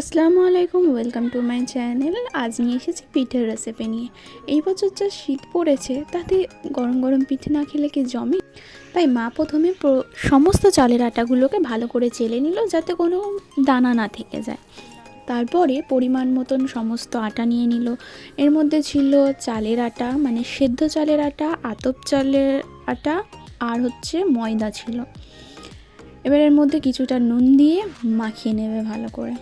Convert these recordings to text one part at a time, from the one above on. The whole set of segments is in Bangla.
আসসালামু আলাইকুম, ওয়েলকাম টু মাই চ্যানেল। আজ নিয়ে এসেছি পিঠের রেসিপি নিয়ে। এই বছর যা শীত পড়েছে, তাতে গরম গরম পিঠে না খেলে কি জমে? তাই মা প্রথমে সমস্ত চালের আটাগুলোকে ভালো করে চেলে নিল, যাতে কোনো দানা না থেকে যায়। তারপরে পরিমাণ মতন সমস্ত আটা নিয়ে নিল। এর মধ্যে ছিল চালের আটা মানে সেদ্ধ চালের আটা, আতপ চালের আটা, আর হচ্ছে ময়দা ছিল। এবার এর মধ্যে কিছুটা নুন দিয়ে মাখিয়ে নেবে ভালো করে।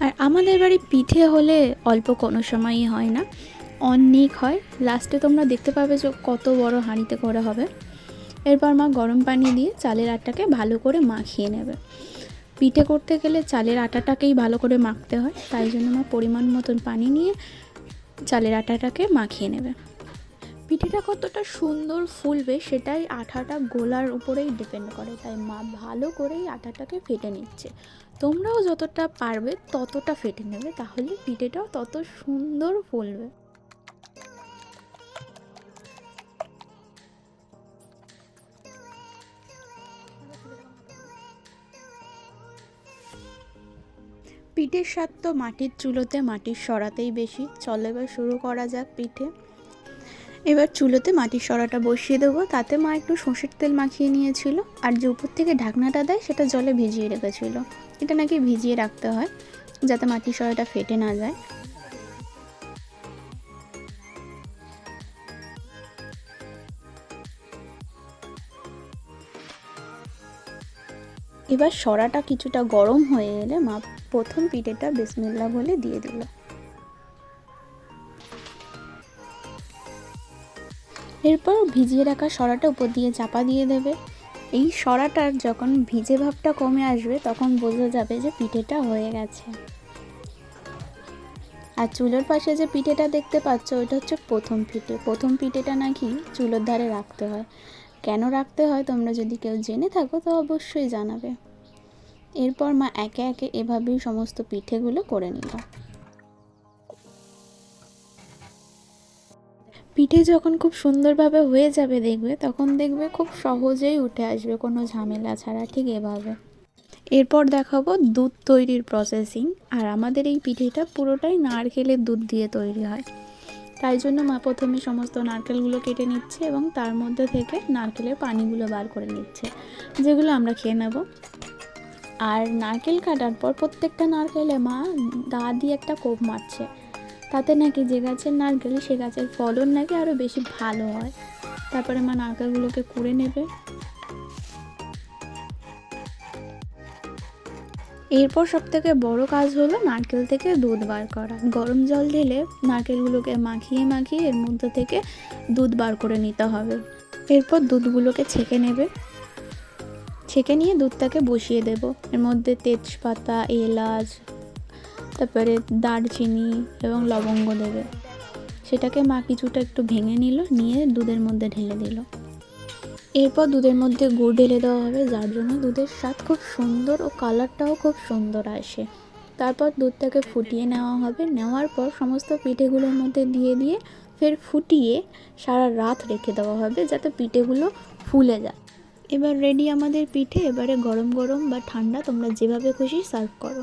আর আমাদের বাড়ি পিঠে হলে অল্প কোনো সময়ই হয় না। অনেক হয়। লাস্টে তোমরা দেখতে পাবে যে কত বড় হাঁড়িতে করে হবে। এরপর মা গরম পানি দিয়ে চালের আটাকে ভালো করে মাখিয়ে নেবে। পিঠে করতে গেলে চালের আটাটাকেই ভালো করে মাখতে হয়। তাই জন্য মা পরিমাণ মতন পানি নিয়ে চালের আটাটাকে মাখিয়ে নেবে। পিঠেটা কতটা সুন্দর ফুলবে সেটাই আঠাটা গোলার উপরেই ডিপেন্ড করে। তাই মা ভালো করেই আঠাটাকে ফেটে নিচ্ছে। তোমরাও যতটা পারবে ততটা ফেটে নেবে, তাহলে পিঠেটাও তত সুন্দর ফুলবে। পিঠের স্বাদ তো মাটির চুলোতে, মাটির সরাতেই বেশি। চলো শুরু করা যাক পিঠে। এবার চুলোতে মাটির সরাটা বসিয়ে দেবো। তাতে মা একটু সর্ষের তেল মাখিয়ে নিয়েছিল। আর যে উপর থেকে ঢাকনাটা দেয়, সেটা জলে ভিজিয়ে রেখেছিল। এটা নাকি ভিজিয়ে রাখতে হয়, যাতে মাটির সরাটা ফেটে না যায়। এবার সরাটা কিছুটা গরম হয়ে এলে মা প্রথম পিঠেটা বিসমিল্লা বলে দিয়ে দিল। এরপর ভিজিয়ে রাখা সরাটা উপর দিয়ে চাপা দিয়ে দেবে। এই সরাটার যখন ভিজে ভাবটা কমে আসবে, তখন বোঝা যাবে যে পিঠেটা হয়ে গেছে। আর চুলোর পাশে যে পিঠেটা দেখতে পাচ্ছ ওইটা হচ্ছে প্রথম পিঠে। প্রথম পিঠেটা নাকি চুলোর ধারে রাখতে হয়। কেন রাখতে হয় তোমরা যদি কেউ জেনে থাকো, তো অবশ্যই জানাবে। এরপর মা একে একে এভাবেই সমস্ত পিঠেগুলো করে নিল। পিঠে যখন খুব সুন্দরভাবে হয়ে যাবে দেখবে, তখন দেখবে খুব সহজেই উঠে আসবে, কোনো ঝামেলা ছাড়া, ঠিক এভাবে। এরপর দেখাবো দুধ তৈরির প্রসেসিং আর আমাদের এই পিঠেটা পুরোটাই নারকেলের দুধ দিয়ে তৈরি হয়। তাই জন্য মা প্রথমে সমস্ত নারকেলগুলো কেটে নিচ্ছে এবং তার মধ্যে থেকে নারকেলের পানিগুলো বার করে নিচ্ছে, যেগুলো আমরা খেয়ে নেব। আর নারকেল কাটার পর প্রত্যেকটা নারকেলে মা দা দিয়ে একটা কোপ মারছে। তাতে নাকি যে গাছের নারকেল সে গাছের ফলন নাকি আরও বেশি ভালো হয়। তারপরে মা নারকেলগুলোকে কুড়ে নেবে। এরপর সব থেকে বড় কাজ হলো নারকেল থেকে দুধ বার করা। গরম জল ঢেলে নারকেলগুলোকে মাখিয়ে মাখিয়ে এর মধ্যে থেকে দুধ বার করে নিতে হবে। এরপর দুধগুলোকে ছেঁকে নেবে। ছেঁকে নিয়ে দুধটাকে বসিয়ে দেব। এর মধ্যে তেজপাতা, এলাচ তারপরে দারচিনি এবং লবঙ্গ দেবে। সেটাকে মা কিছুটা একটু ভেঙে নিল, নিয়ে দুধের মধ্যে ঢেলে দিল। এরপর দুধের মধ্যে গুড় ঢেলে দেওয়া হবে, যার জন্য দুধের স্বাদ খুব সুন্দর ও কালারটাও খুব সুন্দর আসে। তারপর দুধটাকে ফুটিয়ে নেওয়া হবে। নেওয়ার পর সমস্ত পিঠেগুলোর মধ্যে দিয়ে দিয়ে ফের ফুটিয়ে সারা রাত রেখে দেওয়া হবে, যাতে পিঠেগুলো ফুলে যায়। এবার রেডি আমাদের পিঠে, এবারে গরম গরম বা ঠান্ডা তোমরা যেভাবে খুশি সার্ভ করো।